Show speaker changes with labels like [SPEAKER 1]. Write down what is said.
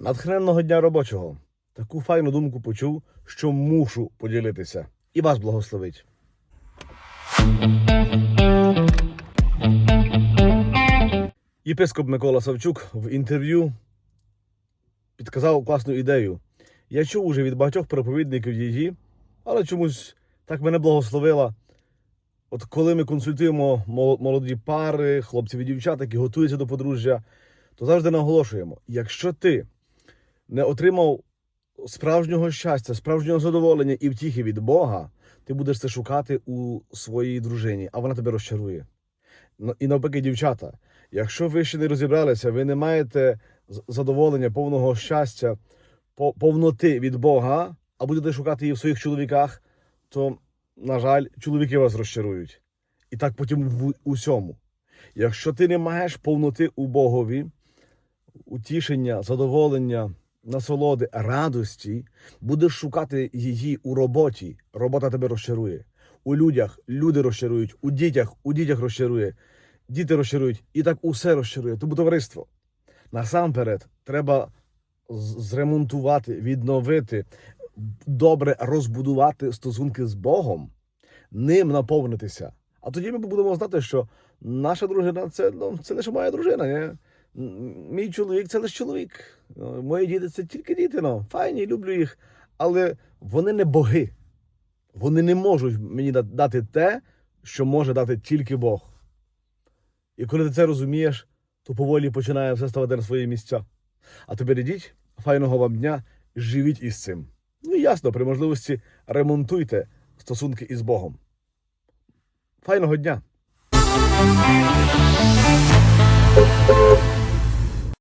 [SPEAKER 1] Натхненного дня робочого. Таку файну думку почув, що мушу поділитися. І вас благословить. Єпископ Микола Савчук в інтерв'ю підказав класну ідею. Я чув уже від багатьох проповідників її, але чомусь так мене благословила. От коли ми консультуємо молоді пари, хлопців і дівчат, які готуються до подружжя, то завжди наголошуємо: якщо ти не отримав справжнього щастя, справжнього задоволення і втіхи від Бога, ти будеш це шукати у своїй дружині, а вона тебе розчарує. Ну, І навпаки, дівчата, якщо ви ще не розібралися, ви не маєте задоволення, повного щастя, повноти від Бога, а будете шукати її в своїх чоловіках, то, на жаль, чоловіки вас розчарують. І так потім в усьому. Якщо ти не маєш повноти у Богові, утішення, задоволення, насолоди, радості, будеш шукати її у роботі, робота тебе розчарує. У людях люди розчарують, у дітях, у дітях розчарує, діти розчарують, і так усе розчарує. Тому товариство. Насамперед, треба зремонтувати, відновити, добре розбудувати стосунки з Богом, ним наповнитися. А тоді ми будемо знати, що наша дружина це, ну, це лише моя дружина. Ні? Мій чоловік це лише чоловік. Мої діти це тільки діти. Ну, файні, люблю їх. Але вони не боги. Вони не можуть мені дати те, що може дати тільки Бог. І коли ти це розумієш, то поволі починає все ставати на свої місця. А тепер ідіть, файного вам дня, живіть із цим. Ну і ясно, при можливості ремонтуйте стосунки із Богом. Файного дня!